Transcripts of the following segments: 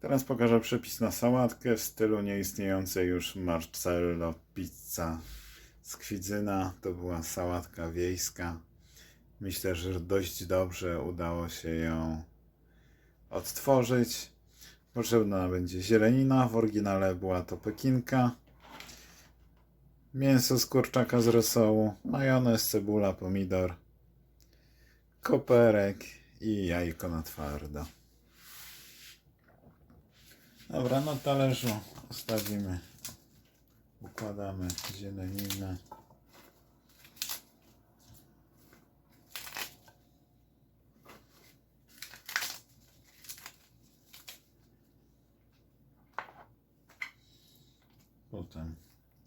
Teraz pokażę przepis na sałatkę w stylu nieistniejącej już Marcello Pizza z Kwidzyna. To była sałatka wiejska. Myślę, że dość dobrze udało się ją odtworzyć. Potrzebna będzie zielenina. W oryginale była to pekinka. Mięso z kurczaka z rosołu, majonez, cebula, pomidor, koperek i jajko na twardo. Dobra, na talerzu ustawimy, układamy zieleninę. Potem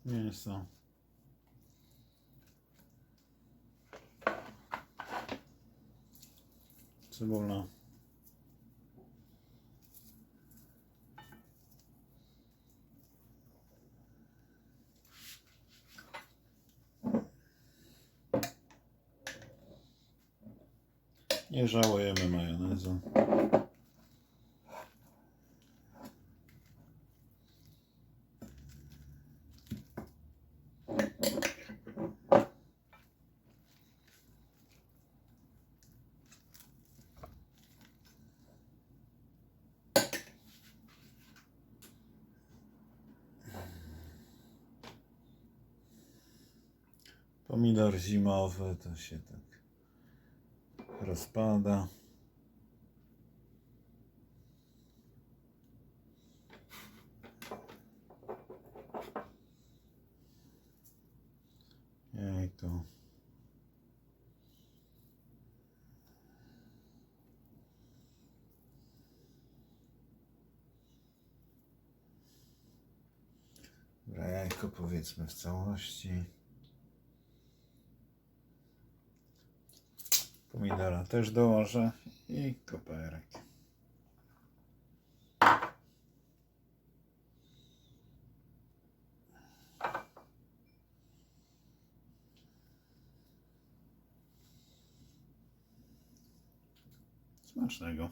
mięso. Cebula. Nie żałujemy majonezu. Pomidor zimowy to się tak rozpada. Jajko. Dobra, jajko powiedzmy w całości. Pomidora też dołożę i koperek. Smacznego.